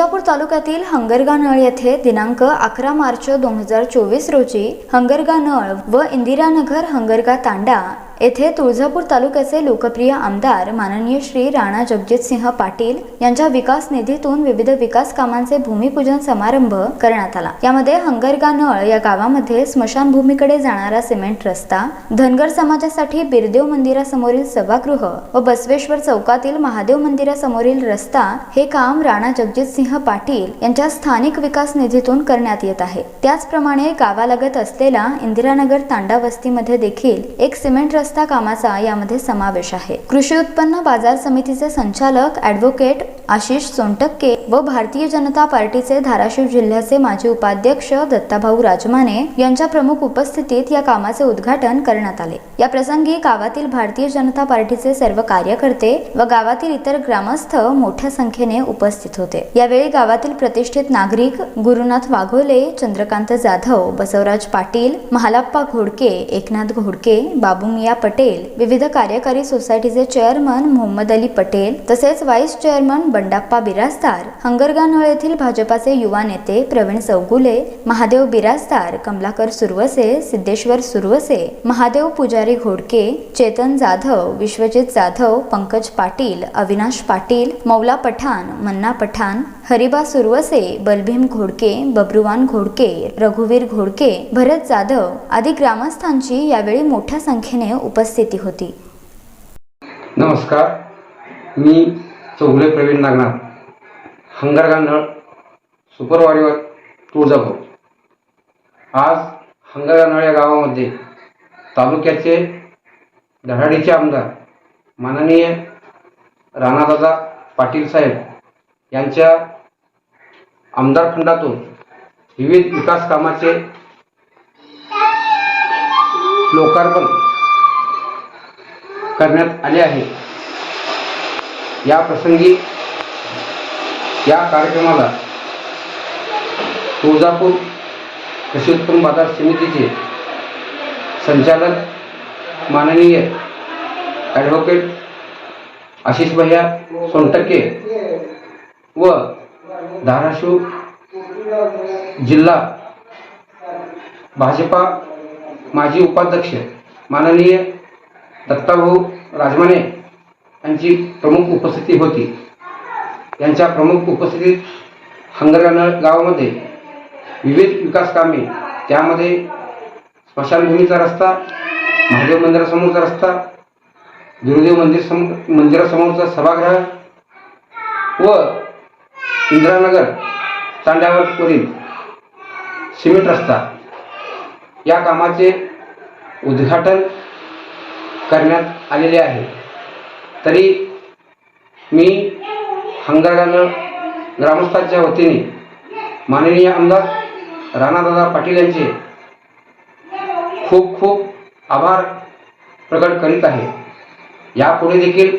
तुळजापूर तालुक्यातील हंगरगानळ येथे दिनांक अकरा मार्च दोन हजार चोवीस रोजी हंगरगानळ व इंदिरानगर हंगरगा तांडा येथे तुळजापूर तालुक्याचे लोकप्रिय आमदार माननीय श्री राणा जगजितसिंह पाटील यांच्या विकास निधीतून विविध विकास कामांचे भूमिपूजन समारंभ करण्यात आला. यामध्ये हंगरगा नळ या गावामध्ये स्मशानभूमीकडे जाणारा सिमेंट रस्ता धनगर समाजासाठी बिरदेव मंदिरासमोरील सभागृह व बसवेश्वर चौकातील महादेव मंदिरासमोरील रस्ता हे काम राणा जगजितसिंह पाटील यांच्या स्थानिक विकास निधीतून करण्यात येत आहे. त्याचप्रमाणे गावालगत असलेला इंदिरानगर तांडा वस्तीमध्ये देखील एक सिमेंट रस्ता कामाचा यामध्ये समावेश आहे. कृषी उत्पन्न बाजार समितीचे संचालक ॲडव्होकेट आशिष सोनटक्के व भारतीय जनता पार्टीचे धाराशिव जिल्ह्याचे माजी उपाध्यक्ष दत्ताभाऊ राजमाने यांच्या प्रमुख उपस्थितीत या कामाचे उद्घाटन करण्यात आले. या प्रसंगी गावातील भारतीय जनता पार्टीचे सर्व कार्यकर्ते व गावातील इतर ग्रामस्थ मोठ्या संख्येने उपस्थित होते. यावेळी गावातील प्रतिष्ठित नागरिक गुरुनाथ वाघोले चंद्रकांत जाधव बसवराज पाटील महालाप्पा घोडके एकनाथ घोडके बाबूमिया पटेल विविध कार्यकारी सोसायटीचे चेअरमन मोहम्मद अली पटेल तसेच व्हाईस चेअरमन बंडाप्पा बिराजदार हंगरगानळ येथील भाजपाचे युवा नेते प्रवीण चौगुले महादेव बिराजदार कमलाकर सुरवसे सिद्धेश्वर सुरवसे महादेव पुजारी घोडके चेतन जाधव विश्वजित जाधव पंकज पाटील अविनाश पाटील मौला पठाण मन्ना पठाण हरिबा सुरवसे बलभीम घोडके बब्रुवान घोडके रघुवीर घोडके भरत जाधव आदी ग्रामस्थांची यावेळी मोठ्या संख्येने उपस्थिती होती. नमस्कार. मी चौगुले प्रवीण नागनाथ हंगरगानळ सुपरवाडीवर तुळजापूर. आज हंगरगानळ या गावामध्ये तालुक्याचे धडाडीचे आमदार माननीय राणादादा पाटील साहेब यांच्या आमदार फंडातून विविध विकास कामाचे लोकार्पण करण्यात आले आहे. या प्रसंगी या कार्यक्रमाला तुळजापूर कृषी उत्पन्न बाजार समितीचे संचालक माननीय ॲडव्होकेट आशिष भैया सोनटक्के व धाराशिव जिल्हा भाजपा माजी उपाध्यक्ष माननीय दत्ताभाऊ राजमाने यांची प्रमुख उपस्थिती होती. यांच्या प्रमुख उपस्थितीत हंगरगानळ गावामध्ये विविध विकास कामे त्यामध्ये स्मशानभूमीचा रस्ता महादेव मंदिरासमोरचा रस्ता गुरुदेव मंदिर सम मंदिरासमोरचा सभागृह व इंदिरानगर तांड्यावरील सिमेंट रस्ता. या कामाचे उद्घाटन करण्यात आलेले आहे. तरी मी हंगरगानळ ग्रामस्थांच्या वतीने माननीय आमदार राणादादा पाटील यांचे खूप खूप आभार प्रकट करीत आहे. यापुढे देखील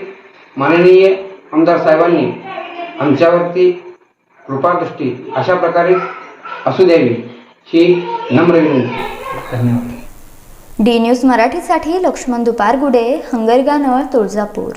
माननीय आमदार साहेबांनी आमच्यावरती कृपादृष्टी अशा प्रकारे असू द्यावी ही नम्र विनंती. धन्यवाद. डी न्यूज मराठीसाठी लक्ष्मण दुपारगुडे हंगरगानळ तुळजापूर.